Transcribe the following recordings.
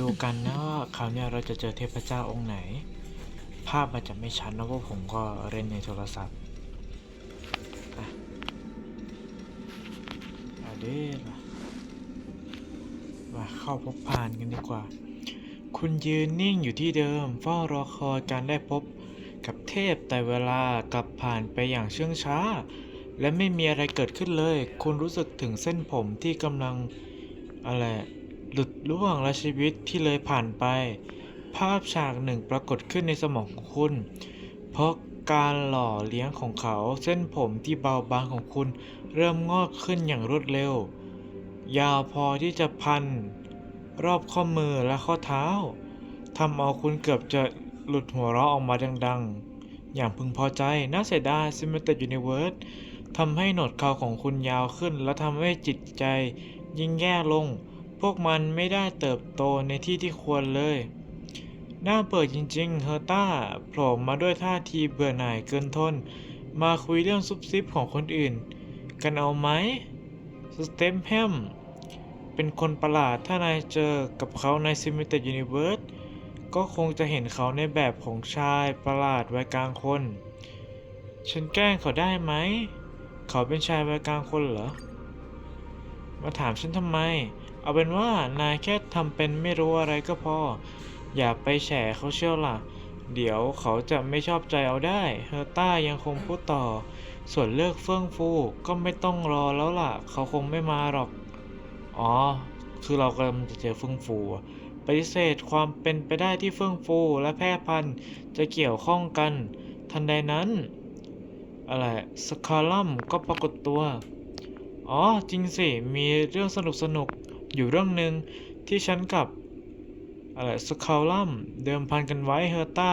ดูกันนะว่าคราวนี้เราจะเจอเทพเจ้าองค์ไหน ภาพมันจะไม่ชัดนะเพราะผมก็เล่นในโทรศัพท์อะเอเด้มามาเข้าพบพานกันดีกว่า คุณยืนนิ่งอยู่ที่เดิมเฝ้ารอคอยการได้พบกับเทพแต่เวลากลับผ่านไปอย่างเชื่องช้า และไม่มีอะไรเกิดขึ้นเลย คุณรู้สึกถึงเส้นผมที่กำลังอะไร หลุดล่วงและชีวิตที่เลยผ่านไป ภาพฉากหนึ่งปรากฏขึ้นในสมองของคุณ เพราะการหล่อเลี้ยงของเขาเส้นผมที่เบาบางของคุณเริ่มงอกขึ้นอย่างรวดเร็ว ยาวพอที่จะพัน รอบข้อมือและข้อเท้าทำเอาคุณเกือบจะหลุดหัวเราะออกมาดังๆ อย่างพึงพอใจ น่าเสียดาย Cinematic Universe ทำให้หนวดเขาของคุณยาวขึ้น และทำให้จิตใจยิ่งแย่ลง พวกมันไม่ได้เติบโตในที่ที่ควรเลย หน่าเปิดจริงๆ เฮอร์ต้าโผล่มาด้วยท่าทีเบื่อหน่ายเกินทน มาคุยเรื่องซุบซิบของคนอื่น กันเอาไหม สเต็มแฮม เป็นคนประหลาดถ้านายเจอกับเขาใน Cinematic Universe ก็คงจะเห็นเขาในแบบของชายประหลาดวัยกลางคน ฉันแกล้งเขาได้ไหม เขาเป็นชายวัยกลางคนเหรอ มาถามฉันทำไม เอาเป็นว่านายแค่ทำเป็นไม่รู้อะไรก็พอ อย่าไปแฉเขาเชี่ยวล่ะ เดี๋ยวเขาจะไม่ชอบใจเอาได้ เฮอร์ต้ายังคงพูดต่อ ส่วนเลือกเฟื่องฟูก็ไม่ต้องรอแล้วล่ะ เขาคงไม่มาหรอก อ๋อ คือเรากำลังจะเจอเฟื่องฟูปฏิเสธความเป็นไปได้ที่เฟื่องฟูและแพร่พันธุ์จะเกี่ยวข้องกัน ทันใดนั้น อะไรสคาลัมก็ปรากฏตัว อ๋อจริงสิ มีเรื่องสนุกสนุกๆอยู่เรื่องหนึ่งที่ฉันกับอะไรสคาลัมเดิมพันกันไว้เฮอร์ต้า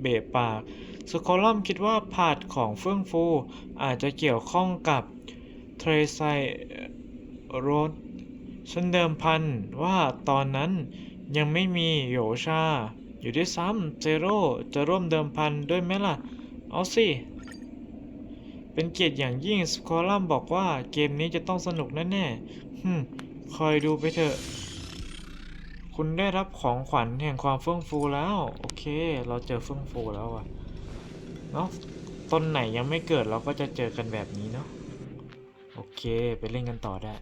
เบะปากสคาลัมคิดว่าผาดของเฟื่องฟู อาจจะเกี่ยวข้องกับเทรไซโรดฉันเดิมพันว่าตอนนั้นยังไม่มีโยชา อยู่ด้วยซ้ำเจโร่จะร่วมเดิมพันด้วยไหมล่ะ เอาสิ เป็นเกียรติอย่างยิ่งสคอลัมบอกว่าเกมนี้จะต้องสนุกแน่ๆฮึคอยดูไปเถอะ คุณได้รับของขวัญแห่งความเฟื่องฟูแล้ว โอเค เราเจอเฟื่องฟูแล้วอะเนาะต้นไหนยังไม่เกิดเราก็จะเจอกันแบบนี้เนาะ โอเค ไปเล่นกันต่อได้